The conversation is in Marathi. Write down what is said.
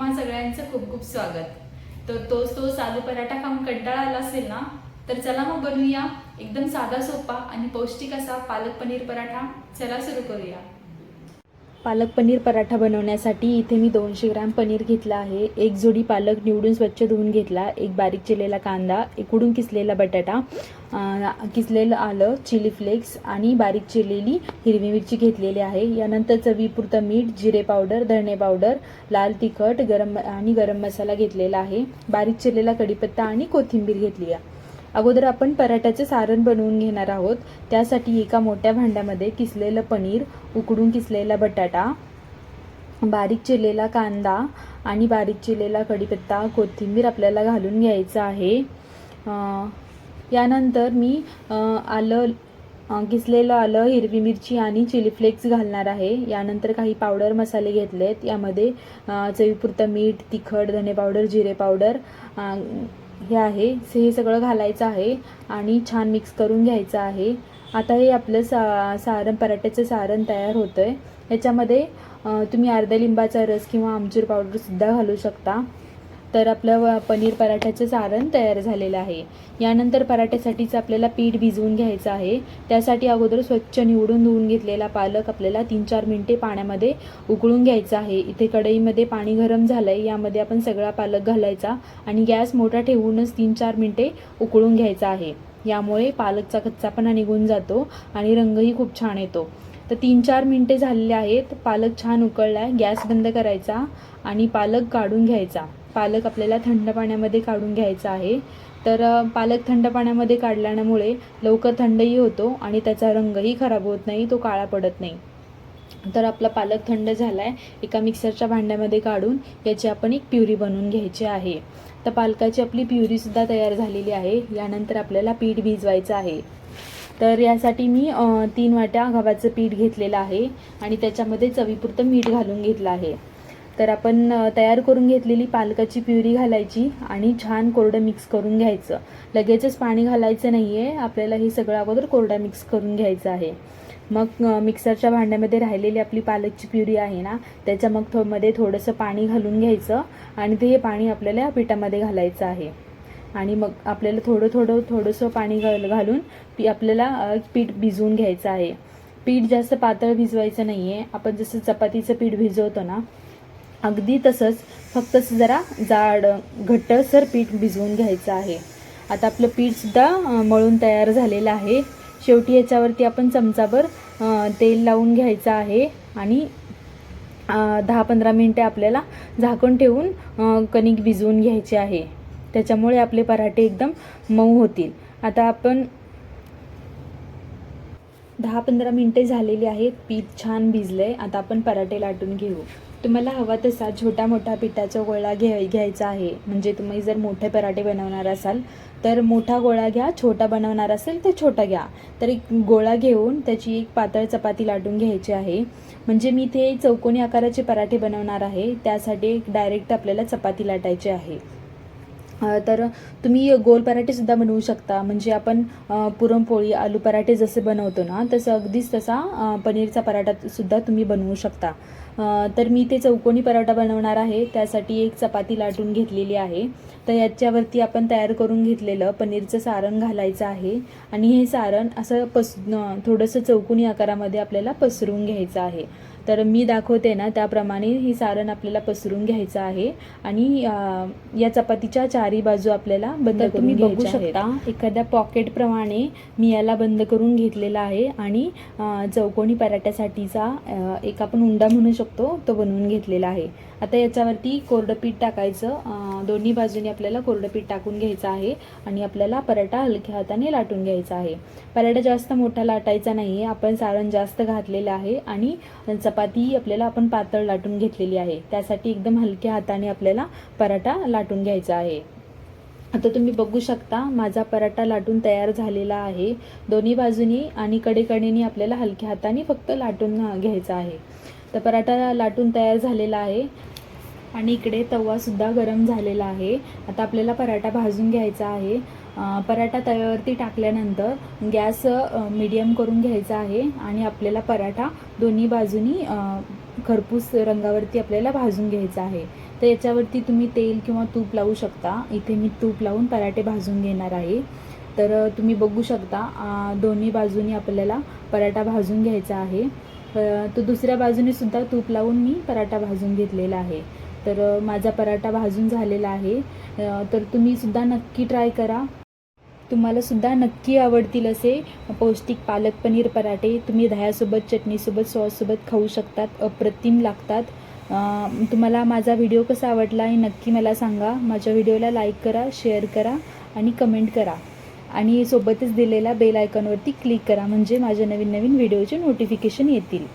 तुम्हा सगळ्यांचं खूप खूप स्वागत. तर तोच तो आलू पराठा खाऊन कंटाळा आला असेल ना तर चला मग बनवूया. एकदम साधा सोपा आणि पौष्टिक असा पालक पनीर पराठा. चला सुरू करूया. पालक पनीर पराठा बनवण्यासाठी इथे मी दोनशे ग्रॅम पनीर घेतला आहे. एक जोडी पालक निवडून स्वच्छ धुवून घेतला. एक बारीक चिरलेला कांदा एक उडून किसलेला बटाटा किसलेलं आलं चिली फ्लेक्स आणि बारीक चिरलेली हिरवी मिरची घेतलेली आहे. यानंतर चवीपुरतं मीठ जिरे पावडर धणे पावडर लाल तिखट गरम आणि गरम मसाला घेतलेला आहे. बारीक चिरलेला कढीपत्ता आणि कोथिंबीर घेतली आहे. अगोदर आपण पराठ्याचे सारण बनवून घेणार आहोत. त्यासाठी एका मोठ्या भांड्यामध्ये किसलेलं पनीर उकडून किसलेला बटाटा बारीक चिरलेला कांदा आणि बारीक चिरलेला कढीपत्ता कोथिंबीर आपल्याला घालून घ्यायचं आहे. यानंतर मी आलं किसलेलं आलं हिरवी मिरची आणि चिली फ्लेक्स घालणार आहे. यानंतर काही पावडर मसाले घेतलेत. यामध्ये चवीपुरतं मीठ तिखट धने पावडर जिरे पावडर हे आहे. हे सगळं घालायचं आहे आणि छान मिक्स करून घ्यायचं आहे. आता हे आपलं सा सारण पराठ्याचं सारण तयार होतं आहे याच्यामध्ये तुम्ही अर्ध्या लिंबाचा रस किंवा आमचूर पावडरसुद्धा घालू शकता. तर आपलं व- पनीर पराठ्याचं सारण तयार झालेलं आहे. यानंतर पराठ्यासाठीचं आपल्याला पीठ भिजवून घ्यायचं आहे. त्यासाठी अगोदर स्वच्छ निवडून धुवून घेतलेला पालक आपल्याला तीन चार मिनटे पाण्यामध्ये उकळून घ्यायचा आहे. इथे कढईमध्ये पाणी गरम झालं आहे यामध्ये आपण सगळा पालक घालायचा आणि गॅस मोठा ठेवूनच तीन चार मिनटे उकळून घ्यायचा आहे. यामुळे पालकचा कच्चापणा निघून जातो आणि रंगही खूप छान येतो. तर तीन चार मिनटे झालेले आहेत. पालक छान उकळला आहे गॅस बंद करायचा आणि पालक काढून घ्यायचा. पालक आपल्याला थंड पाण्यामध्ये काढून घ्यायचा आहे. तर पालक थंड पाण्यामध्ये काढल्यामुळे लवकर थंडही होतो आणि त्याचा रंगही खराब होत नाही तो काळा पडत नाही. तर आपला पालक थंड झाला आहे एका मिक्सरच्या भांड्यामध्ये काढून याची आपण एक प्युरी बनवून घ्यायची आहे. तर पालकाची आपली प्युरीसुद्धा तयार झालेली आहे. यानंतर आपल्याला पीठ भिजवायचं आहे. तर यासाठी मी तीन वाट्या गव्हाचं पीठ घेतलेलं आहे आणि त्याच्यामध्ये चवीपुरतं मीठ घालून घेतलं आहे. तर आपण तयार करून घेतलेली पालकाची प्युरी घालायची आणि छान कोरडं मिक्स करून घ्यायचं. लगेचच पाणी घालायचं नाही आहे आपल्याला हे सगळं अगोदर कोरडा मिक्स करून घ्यायचं आहे. मग मिक्सरच्या भांड्यामध्ये राहिलेली आपली पालकची प्युरी आहे ना त्याच्या मग थो मध्ये थोडंसं पाणी घालून घ्यायचं आणि ते हे पाणी आपल्याला या पिठामध्ये घालायचं आहे. आणि मग आपल्याला थोडं थोडं थोडंसं पाणी घाल घालून पी आपल्याला पीठ भिजवून घ्यायचं आहे. पीठ जास्त पातळ भिजवायचं नाही आहे आपण जसं चपातीचं पीठ भिजवतो ना अगदी तसंच फक्त जरा जाड घट्टसर पीठ भिजवून घ्यायचं आहे. आता आपलं पीठसुद्धा मळून तयार झालेलं आहे. शेवटी याच्यावरती आपण चमचाभर तेल लावून घ्यायचं आहे आणि दहा पंधरा मिनटे आपल्याला झाकण ठेवून कणिक भिजवून घ्यायचे आहे. त्याच्यामुळे आपले पराठे एकदम मऊ होतील. आता आपण दहा पंधरा मिनटे झालेली आहेत. पीठ छान भिजलं आहे आता आपण पराठे लाटून घेऊ. तुम्हाला हवा तसा छोटा मोठा पिठाचा गोळा घे घ्यायचा आहे. म्हणजे तुम्ही जर मोठे पराठे बनवणार असाल तर मोठा गोळा घ्या छोटा बनवणार असेल तर छोटा घ्या. तर एक गोळा घेऊन त्याची एक पातळ चपाती लाटून घ्यायची आहे. म्हणजे मी ते चौकोनी आकाराचे पराठे बनवणार आहे. त्यासाठी एक डायरेक्ट आपल्याला चपाती लाटायची आहे. तर तुम्ही गोल पराठेसुद्धा बनवू शकता. म्हणजे आपण पुरणपोळी आलू पराठे जसे बनवतो ना तसं अगदीच तसा पनीरचा पराठासुद्धा तुम्ही बनवू शकता. तर मी ते चौकोनी पराठा बनवणार आहे. त्यासाठी एक चपाती लाटून घेतलेली आहे. तर याच्यावरती आपण तयार करून घेतलेलं पनीरचं सारण घालायचं आहे. आणि हे सारण असं पस थोडंसं चौकोनी आकारामध्ये आपल्याला पसरून घ्यायचं आहे. तर मी दाखवते ना त्याप्रमाणे ही सारण आपल्याला पसरून घ्यायचं आहे. आणि या चपातीच्या चारी बाजू आपल्याला बंद तुम्ही बघू. शकता एखाद्या पॉकेटप्रमाणे मी याला बंद करून घेतलेला आहे. आणि चौकोनी पराठ्यासाठीचा एक आपण उंडा म्हणू शकतो तो बनवून घेतलेला आहे. आता याच्यावरती कोरडं पीठ टाकायचं दोन्ही बाजूंनी आपल्याला कोरडं पीठ टाकून घ्यायचं आहे आणि आपल्याला पराठा हलक्या हाताने लाटून घ्यायचा आहे. पराठा जास्त मोठा लाटायचा नाही आहे आपण सारण जास्त घातलेलं आहे आणि चपाती आपल्याला आपण पातळ लाटून घेतलेली आहे. त्यासाठी एकदम हलक्या हाताने आपल्याला पराठा लाटून घ्यायचा आहे. आता तुम्ही बघू शकता माझा पराठा लाटून तयार झालेला आहे. दोन्ही बाजूनी आणि कडेकडेने आपल्याला हलक्या हाताने फक्त लाटून घ्यायचा आहे. तर पराठा लाटून तयार झालेला आहे. आणि इकडे तवासुद्धा गरम झालेला आहे. आता आपल्याला पराठा भाजून घ्यायचा आहे. पराठा तव्यावरती टाकल्यानंतर गॅस मीडियम करून घ्यायचा आहे आणि आपल्याला पराठा दोन्ही बाजूनी खरपूस रंगावरती आपल्याला भाजून घ्यायचा आहे. तर याच्यावरती तुम्ही तेल किंवा तूप लावू शकता. इथे मी तूप लावून पराठे भाजून घेणार आहे. तर तुम्ही बघू शकता दोन्ही बाजूनी आपल्याला पराठा भाजून घ्यायचा आहे. तर दुसऱ्या बाजूने सुद्धा तूप लावून मी पराठा भाजून घेतलेला आहे. तर माझा पराठा भाजून झालेला आहे. तर तुम्ही सुद्धा नक्की ट्राय करा. तुम्हाला सुद्धा नक्की आवडतील असे पौष्टिक पालक पनीर पराठे. तुम्ही दह्यासोबत चटणीसोबत सॉससोबत खाऊ शकतात अप्रतिम लागतात. तुम्हाला माझा व्हिडिओ कसा आवडला हे नक्की मला सांगा. माझ्या व्हिडिओला लाईक करा शेअर करा आणि कमेंट करा. आणि सोबतच दिलेल्या बेल आयकॉनवरती क्लिक करा म्हणजे माझ्या नवीन नवीन व्हिडिओचे नोटिफिकेशन येतील.